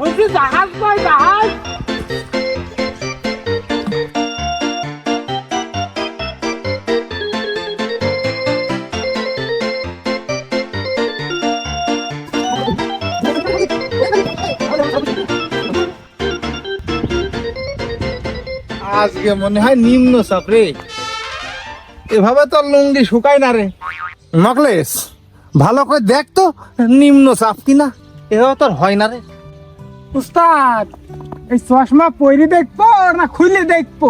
বলছি, জাহাজ কই জাহাজ। আজকে মনে হয় নিম্ন চাপ রে। এভাবে তো লুঙ্গি শুকায় না রে। নকলেস, ভালো করে দেখ তো, নিম্ন চাপ কিনা। এভাবে তো আর হয় না রে। উস্তাদ এই চশমা পরি দেখব না খুলে দেখব?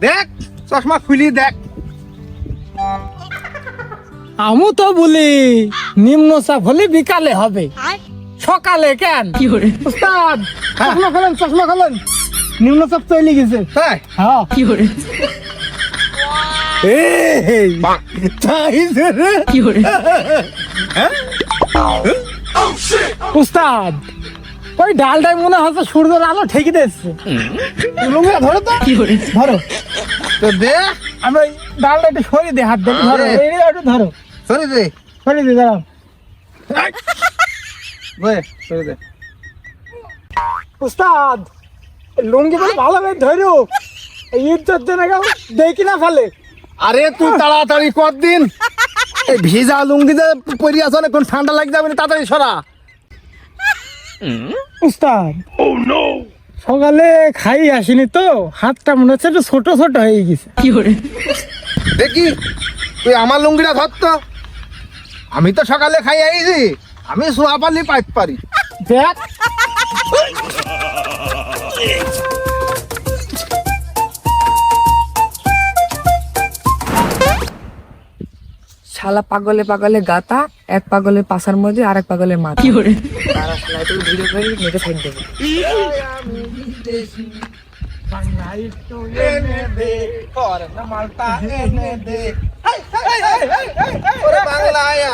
দেখ চশমা খুলি দেখ। আমু তো বলি নিম্ন চাপ হলে বিকালে হবে। সকালে কেন? উস্তাদ চশমা খোলেন চশমা খোলেন। নিম্ন চাপ চলে গেছে। তাই? হ্যাঁ। এই তাই রে। উস্তাদ ওই ডালটাই মনে হচ্ছে সূর্যের আলো ঠেকে দিচ্ছে লুঙ্গিটা ধরো তো। ধরো। তো দে। আমি ওই ডালটা একটু সরি দে হাত দিয়ে ধরো। এই একটু ধরো। সরি দে। সরিয়ে দিই দাঁড়াও। দে সরি দে। উস্তাদ লুঙ্গি বলে ভালো করে ধরো। এই ঈদ চলছে না কেউ দেখি না ফেলে। আরে তুই তাড়াতাড়ি কর দিন। এই ভিজা লুঙ্গিতে পরি আছো না কোন ঠান্ডা লাগি যাবে না তাড়াতাড়ি সরা। উস্তাদ। সকালে খাই আসিনি তো হাতটা মনে হচ্ছে একটু ছোট ছোট হয়ে গেছে। দেখি তুই আমার লুঙ্গিটা ধর তো। আমি তো সকালে খাই আইছি আমি সোয়া পালি পাইতে পারি। দেখ। শালা পাগলে পাগলে গাতা এক পাগলের পাশার মধ্যে আর এক পাগলের মাথা। তারা শালা তুই ভিডিও করে? দেবে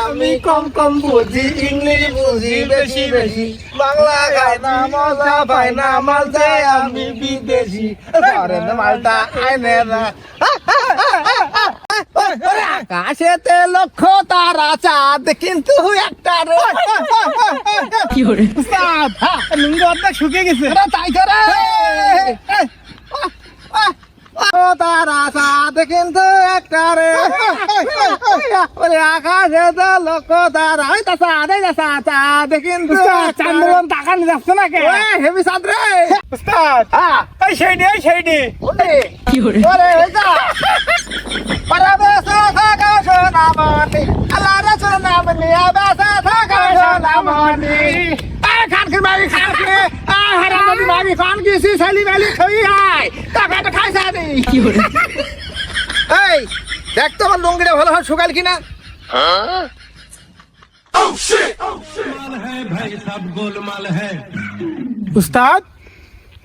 আমি কম কম বুঝি ইংলিশ বুঝি বেশি বেশি। বাংলা গায় না মজা পাই না মালতে আমি বিদেশি। মালটা আইনে না আকাশেতে লক্ষ তারা চাঁদ কিন্তু একটা শুকিয়ে গেছে তাই তো রে ও তারা চাঁদ কিন্তু একটা রে ওরে আকাশে তো লক্ষ তারা ওই তা চাঁদ এই চাঁদ চাঁদ কিন্তু চান্দ্রন তাকানো যাচ্ছে না কে হেভি চাঁদ রে উস্তাদ হ্যাঁ এই সেইডি সেইডি ওরে ওরে ওই যা। আল্লাহ রসুল নাম নিয়ে খান কি মারি খান কি আ হারাম দি মারি খান কি সি সালি মালি খাই হাই টাকা তো খাই সাদি এই দেখ তো আমার লুঙ্গিটা ভালো হয় শুকাল কিনা। উস্তাদ?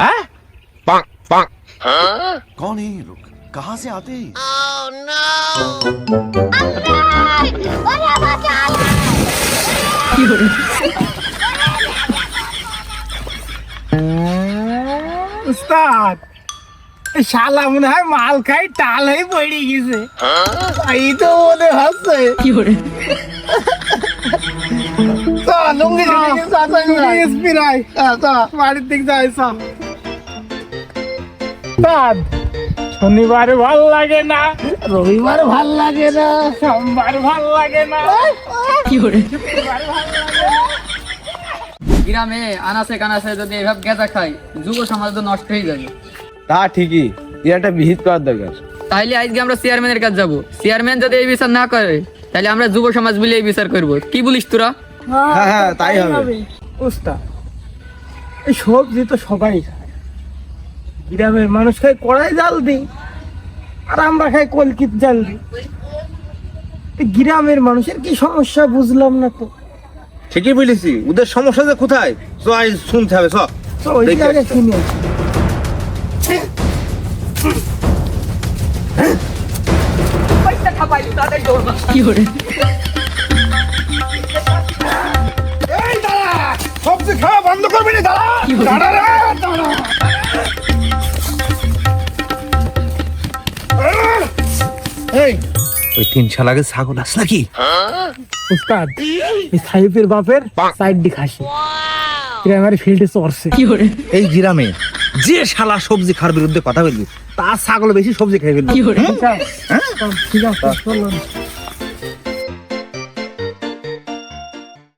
হ্যাঁ? कौन है ये लोग कहाँ से आते हैं উস্তাদ এই শালা মনে হয় মাল খাই টাল হয়ে পড়ে গেছে এই তো মনে হচ্ছে তো লুঙ্গি স্পিরাই তো বাড়ির দিক যাই সব উস্তাদ শনিবার ভালো লাগে না। রবিবার ভালো লাগে না। সোমবার ভালো লাগে না। কি করে গ্রামে আনাসে কানাসে যদি এভাবে গেঁজা খাই যুব সমাজ তো নষ্ট হয়ে যাবে। তা ঠিকই এর একটা বিহিত করার দরকার। তাইলে আজকে আমরা চেয়ারম্যানের কাছে যাব। চেয়ারম্যান যদি এই বিচার না করে তাহলে আমরা যুব সমাজ মিলে এই বিচার করব। কি বলিস তোরা? হ্যাঁ হ্যাঁ তাই হবে। উস্তাদ এই সবজি তো সবাই খায়। গ্রামের মানুষ খায় কড়াই জাল দিই আর আমরা খাই কলকিত জাল দিই। গ্রামের মানুষের কি সমস্যা বুঝলাম না তো। ঠিকই বলেছি ওদের সমস্যা যে কোথায়? তো আজ শুনতে হবে সব। সবজি খাওয়া বন্ধ করবি না দাঁড়া। দাঁড়া রে দাঁড়া। ওই তিন শালাকে ছাগল আস নাকি? উস্তাদ এই সাইফের বাপের সাইড দি খাসি প্রাইমারি ফিল্ডে চড়ছে। এই গ্রামে যে শালা সবজি খাওয়ার বিরুদ্ধে কথা বলবি তার ছাগল বেশি সবজি খাই ফেলবি। ঠিক আছে ঠিক আছে চলো।